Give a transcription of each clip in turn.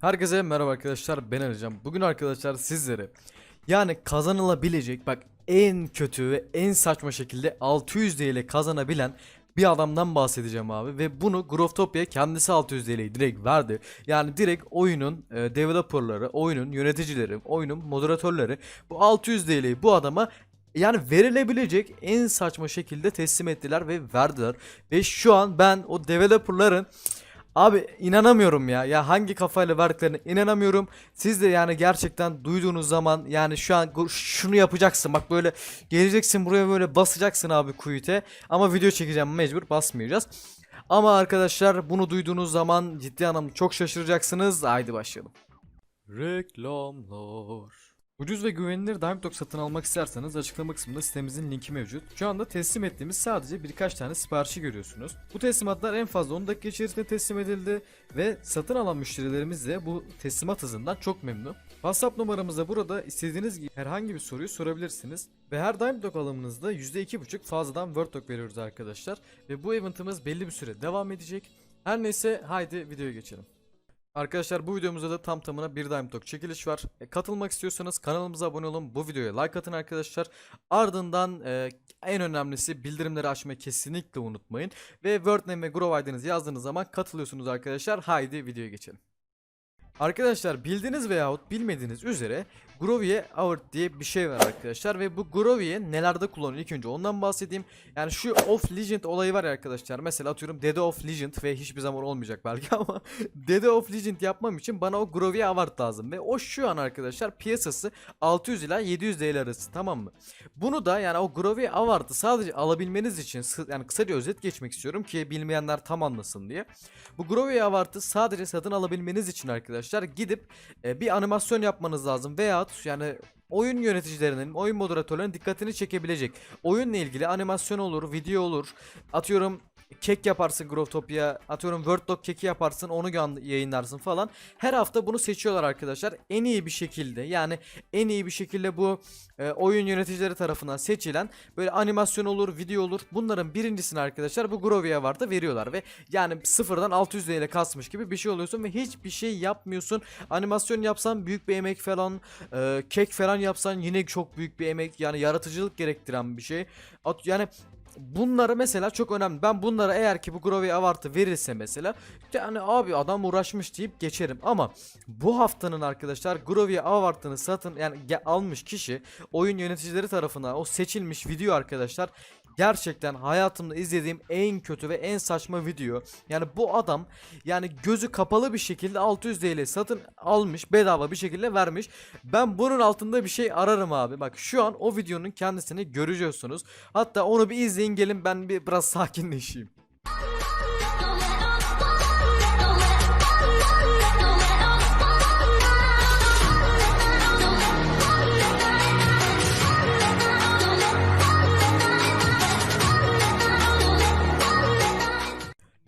Herkese merhaba arkadaşlar ben Ercan. Bugün arkadaşlar sizlere yani kazanılabilecek bak en kötü ve en saçma şekilde 600 TL kazanabilen bir adamdan bahsedeceğim abi ve bunu Groftopia kendisi 600 TL'yi direkt verdi. Yani direkt oyunun e, developerları, oyunun yöneticileri, oyunun moderatörleri bu 600 TL'yi bu adama yani verilebilecek en saçma şekilde teslim ettiler ve verdiler. Ve şu an ben o developerların Abi inanamıyorum ya. Ya hangi kafayla verdiklerine inanamıyorum. Siz de yani gerçekten duyduğunuz zaman yani şu an şunu yapacaksın. Bak böyle geleceksin buraya böyle basacaksın abi kuyute. Ama video çekeceğim mecbur basmayacağız. Ama arkadaşlar bunu duyduğunuz zaman ciddi anlamda çok şaşıracaksınız. Haydi başlayalım. Reklamlar. Ucuz ve güvenilir Dimetalk satın almak isterseniz açıklama kısmında sitemizin linki mevcut. Şu anda teslim ettiğimiz sadece birkaç tane siparişi görüyorsunuz. Bu teslimatlar en fazla 10 dakika içerisinde teslim edildi ve satın alan müşterilerimiz de bu teslimat hızından çok memnun. WhatsApp numaramızda burada istediğiniz gibi herhangi bir soruyu sorabilirsiniz. Ve her Dimetalk alımınızda %2.5 fazladan WordTalk veriyoruz arkadaşlar. Ve bu eventimiz belli bir süre devam edecek. Her neyse haydi videoya geçelim. Arkadaşlar bu videomuzda da tam tamına bir Dime Talk çekiliş var. E, katılmak istiyorsanız kanalımıza abone olun. Bu videoya like atın arkadaşlar. Ardından e, en önemlisi bildirimleri açmayı kesinlikle unutmayın. Ve Wordname ve Grow ID'nizi yazdığınız zaman katılıyorsunuz arkadaşlar. Haydi videoya geçelim. Arkadaşlar bildiğiniz veyahut bilmediğiniz üzere Grovie Award diye bir şey var arkadaşlar ve bu Grovie nelerde kullanılıyor ilk önce ondan bahsedeyim. Yani şu of Legend olayı var ya arkadaşlar mesela atıyorum Dede of Legend ve hiçbir zaman olmayacak belki ama Dede of Legend yapmam için bana o Grovie Award lazım ve o şu an arkadaşlar piyasası 600 ila 700 TL arası tamam mı? Bunu da yani o Grovie Award'ı sadece alabilmeniz için yani kısaca özet geçmek istiyorum ki bilmeyenler tam anlasın diye. Bu Grovie Award'ı sadece satın alabilmeniz için arkadaşlar gidip e, bir animasyon yapmanız lazım veyahut yani oyun yöneticilerinin, oyun moderatörlerinin dikkatini çekebilecek. Oyunla ilgili animasyon olur, video olur. Atıyorum kek yaparsın Growtopia, atıyorum Worddoc keki yaparsın, onu yayınlarsın falan. Her hafta bunu seçiyorlar arkadaşlar. En iyi bir şekilde yani en iyi bir şekilde bu e, oyun yöneticileri tarafından seçilen böyle animasyon olur, video olur. Bunların birincisini arkadaşlar bu Grovia Award'a veriyorlar ve yani sıfırdan 600 TL kasmış gibi bir şey oluyorsun ve hiçbir şey yapmıyorsun. Animasyon yapsan büyük bir emek falan, e, kek falan yapsan yine çok büyük bir emek yani yaratıcılık gerektiren bir şey. At, yani Bunları mesela çok önemli. Ben bunlara eğer ki bu Grovia Award'ı verirse mesela yani abi adam uğraşmış deyip geçerim. Ama bu haftanın arkadaşlar Grovia Award'ını satın yani almış kişi oyun yöneticileri tarafından o seçilmiş video arkadaşlar gerçekten hayatımda izlediğim en kötü ve en saçma video. Yani bu adam yani gözü kapalı bir şekilde 600 TL satın almış bedava bir şekilde vermiş. Ben bunun altında bir şey ararım abi. Bak şu an o videonun kendisini göreceksiniz. Hatta onu bir izleyin gelin ben bir biraz sakinleşeyim.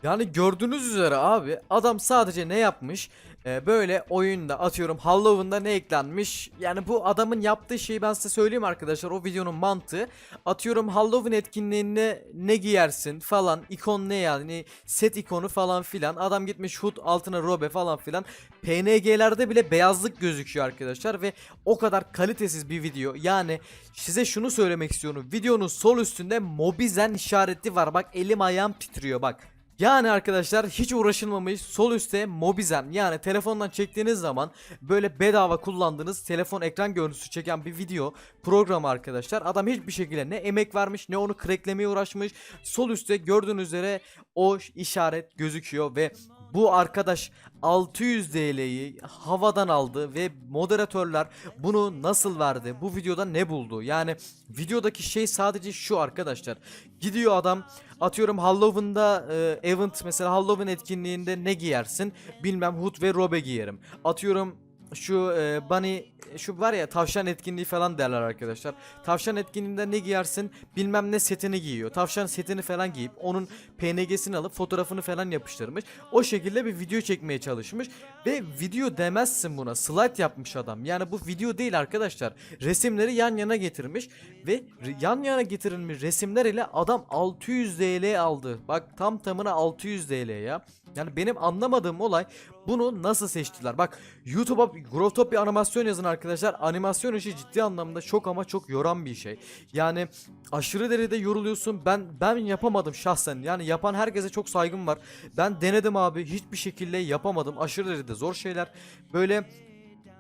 Yani gördüğünüz üzere abi adam sadece ne yapmış? Ee, böyle oyunda atıyorum Halloween'da ne eklenmiş? Yani bu adamın yaptığı şeyi ben size söyleyeyim arkadaşlar. O videonun mantığı atıyorum Halloween etkinliğinde ne giyersin falan ikon ne yani set ikonu falan filan. Adam gitmiş hood altına robe falan filan. PNG'lerde bile beyazlık gözüküyor arkadaşlar ve o kadar kalitesiz bir video. Yani size şunu söylemek istiyorum. Videonun sol üstünde Mobizen işareti var. Bak elim ayağım titriyor bak. Yani arkadaşlar hiç uğraşılmamış sol üstte Mobizen yani telefondan çektiğiniz zaman böyle bedava kullandığınız telefon ekran görüntüsü çeken bir video programı arkadaşlar. Adam hiçbir şekilde ne emek vermiş ne onu cracklemeye uğraşmış. Sol üstte gördüğünüz üzere o işaret gözüküyor ve bu arkadaş 600 TL'yi havadan aldı ve moderatörler bunu nasıl verdi? Bu videoda ne buldu? Yani videodaki şey sadece şu arkadaşlar. Gidiyor adam atıyorum Halloween'da e, event mesela Halloween etkinliğinde ne giyersin? Bilmem hood ve robe giyerim. Atıyorum şu e, bunny şu var ya tavşan etkinliği falan derler arkadaşlar. Tavşan etkinliğinde ne giyersin bilmem ne setini giyiyor. Tavşan setini falan giyip onun PNG'sini alıp fotoğrafını falan yapıştırmış. O şekilde bir video çekmeye çalışmış ve video demezsin buna. Slide yapmış adam. Yani bu video değil arkadaşlar. Resimleri yan yana getirmiş ve yan yana getirilmiş resimler ile adam 600 TL aldı. Bak tam tamına 600 TL ya. Yani benim anlamadığım olay bunu nasıl seçtiler? Bak YouTube'a Growtopia animasyon yazın arkadaşlar. Animasyon işi ciddi anlamda çok ama çok yoran bir şey. Yani aşırı derecede yoruluyorsun. Ben ben yapamadım şahsen. Yani yapan herkese çok saygım var. Ben denedim abi. Hiçbir şekilde yapamadım. Aşırı derecede zor şeyler. Böyle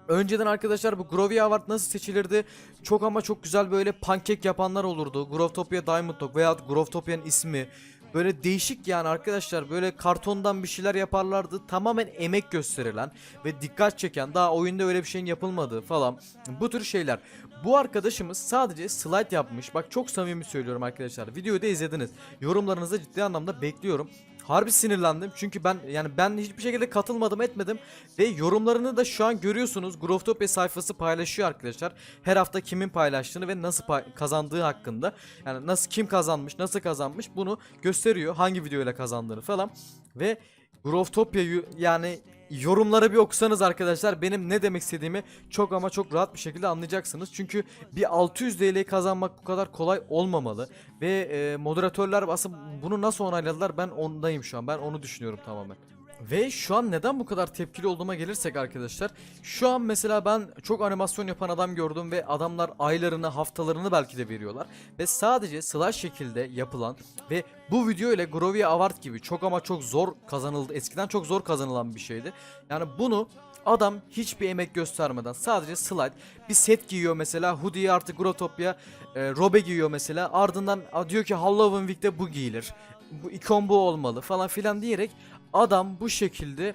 Önceden arkadaşlar bu Grovia Award nasıl seçilirdi? Çok ama çok güzel böyle pankek yapanlar olurdu. Growtopia Diamond Dog veya Growtopia'nın ismi. Böyle değişik yani arkadaşlar böyle kartondan bir şeyler yaparlardı. Tamamen emek gösterilen ve dikkat çeken daha oyunda öyle bir şeyin yapılmadığı falan. Bu tür şeyler. Bu arkadaşımız sadece slide yapmış. Bak çok samimi söylüyorum arkadaşlar. Videoyu da izlediniz. Yorumlarınızı ciddi anlamda bekliyorum. Harbi sinirlendim çünkü ben yani ben hiçbir şekilde katılmadım etmedim ve yorumlarını da şu an görüyorsunuz. Growtopia sayfası paylaşıyor arkadaşlar. Her hafta kimin paylaştığını ve nasıl pay- kazandığı hakkında. Yani nasıl kim kazanmış, nasıl kazanmış bunu gösteriyor. Hangi videoyla kazandığını falan. Ve Growtopia'yı yani yorumları bir okusanız arkadaşlar benim ne demek istediğimi çok ama çok rahat bir şekilde anlayacaksınız. Çünkü bir 600 TL kazanmak bu kadar kolay olmamalı. Ve e, moderatörler aslında bunu nasıl onayladılar ben ondayım şu an. Ben onu düşünüyorum tamamen. Ve şu an neden bu kadar tepkili olduğuma gelirsek arkadaşlar Şu an mesela ben çok animasyon yapan adam gördüm ve adamlar aylarını haftalarını belki de veriyorlar. Ve sadece slash şekilde yapılan ve bu video ile Grovia Award gibi çok ama çok zor kazanıldı Eskiden çok zor kazanılan bir şeydi. Yani bunu adam hiçbir emek göstermeden sadece slide bir set giyiyor mesela hoodie artık Growtopia e, robe giyiyor mesela ardından diyor ki Halloween Week'te bu giyilir bu ikon bu olmalı falan filan diyerek adam bu şekilde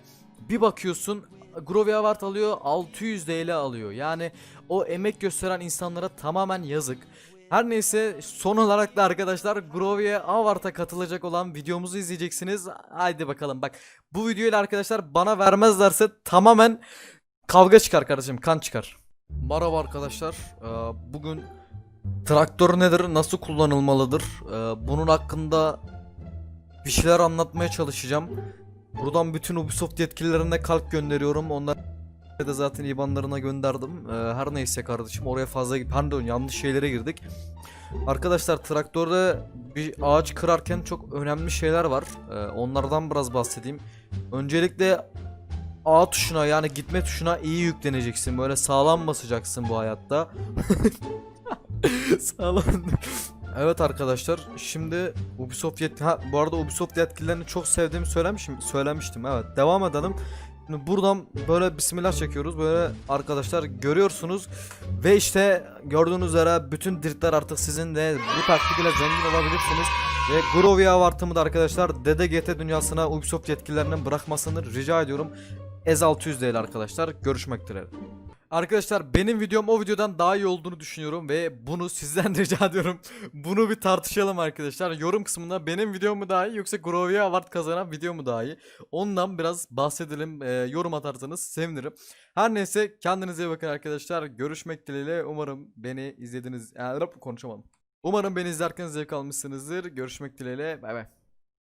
bir bakıyorsun Grovia Award alıyor 600 TL alıyor. Yani o emek gösteren insanlara tamamen yazık. Her neyse son olarak da arkadaşlar Grovia Award'a katılacak olan videomuzu izleyeceksiniz. Haydi bakalım bak bu videoyla arkadaşlar bana vermezlerse tamamen kavga çıkar kardeşim kan çıkar. Merhaba arkadaşlar bugün traktör nedir nasıl kullanılmalıdır bunun hakkında bir şeyler anlatmaya çalışacağım. Buradan bütün Ubisoft yetkililerine kalp gönderiyorum. Onlar da zaten IBAN'larına gönderdim. Ee, her neyse kardeşim oraya fazla pardon yanlış şeylere girdik. Arkadaşlar traktörde bir ağaç kırarken çok önemli şeyler var. Ee, onlardan biraz bahsedeyim. Öncelikle A tuşuna yani gitme tuşuna iyi yükleneceksin. Böyle sağlam basacaksın bu hayatta. sağlam. Evet arkadaşlar şimdi Ubisoft yet ha, bu arada Ubisoft yetkililerini çok sevdiğimi söylemişim söylemiştim evet devam edelim. Şimdi buradan böyle bismillah çekiyoruz böyle arkadaşlar görüyorsunuz ve işte gördüğünüz üzere bütün diritler artık sizin de bu taktik ile zengin olabilirsiniz ve Grovia Award'ımı da arkadaşlar Dede GT dünyasına Ubisoft yetkililerinin bırakmasını rica ediyorum. Ez 600 değil arkadaşlar görüşmek dileğiyle. Arkadaşlar benim videom o videodan daha iyi olduğunu düşünüyorum ve bunu sizden rica ediyorum. Bunu bir tartışalım arkadaşlar. Yorum kısmında benim videom mu daha iyi yoksa Grovia Award kazanan video mu daha iyi? Ondan biraz bahsedelim. Ee, yorum atarsanız sevinirim. Her neyse kendinize iyi bakın arkadaşlar. Görüşmek dileğiyle. Umarım beni izlediniz. Yani, konuşamadım. Umarım beni izlerken zevk almışsınızdır. Görüşmek dileğiyle. Bay bay.